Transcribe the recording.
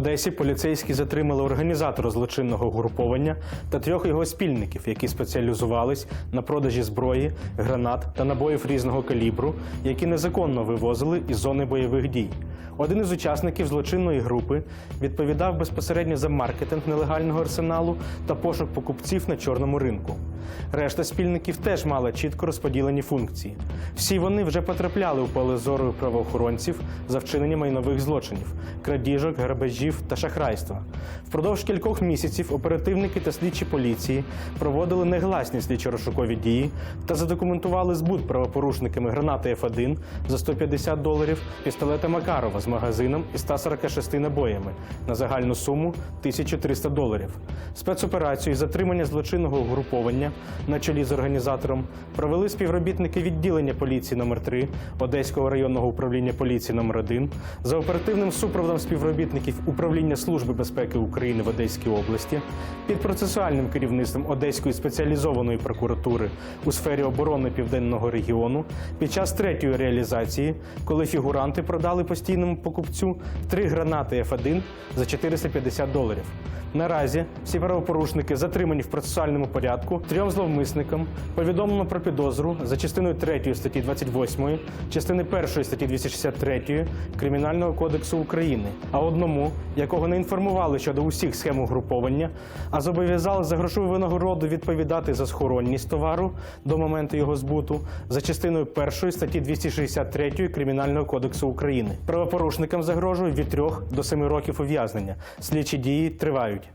Одесі поліцейські затримали організатора злочинного угруповання та трьох його спільників, які спеціалізувались на продажі зброї, гранат та набоїв різного калібру, які незаконно вивозили із зони бойових дій. Один із учасників злочинної групи відповідав безпосередньо за маркетинг нелегального арсеналу та пошук покупців на чорному ринку. Решта спільників теж мала чітко розподілені функції. Всі вони вже потрапляли у поле зору правоохоронців за вчинення майнових злочинів, крадіжок, грабежів та шахрайства. Впродовж кількох місяців оперативники та слідчі поліції проводили негласні слідчо-розшукові дії та задокументували збут правопорушниками гранати F1 за 150 доларів, пістолета Макарова з магазином і 146 набоями на загальну суму 1300 доларів. Спецоперацію із затримання злочинного угруповання на чолі з організатором провели співробітники відділення поліції номер 3 Одеського районного управління поліції номер 1 за оперативним супроводом співробітників управління Служби безпеки України в Одеській області під процесуальним керівництвом Одеської спеціалізованої прокуратури у сфері оборони південного регіону під час третьої реалізації, коли фігуранти продали постійному покупцю три гранати F1 за 450 доларів. Наразі всі правопорушники затримані в процесуальному порядку. Трьом зловмисникам повідомлено про підозру за частиною 3 статті 28, частини 1 статті 263 Кримінального кодексу України, а одному, якого не інформували щодо усіх схем угруповання, а зобов'язали за грошову винагороду відповідати за схоронність товару до моменту його збуту за частиною 1 статті 263 Кримінального кодексу України. Правопорушникам загрожує від 3 до 7 років ув'язнення. Слідчі дії тривають.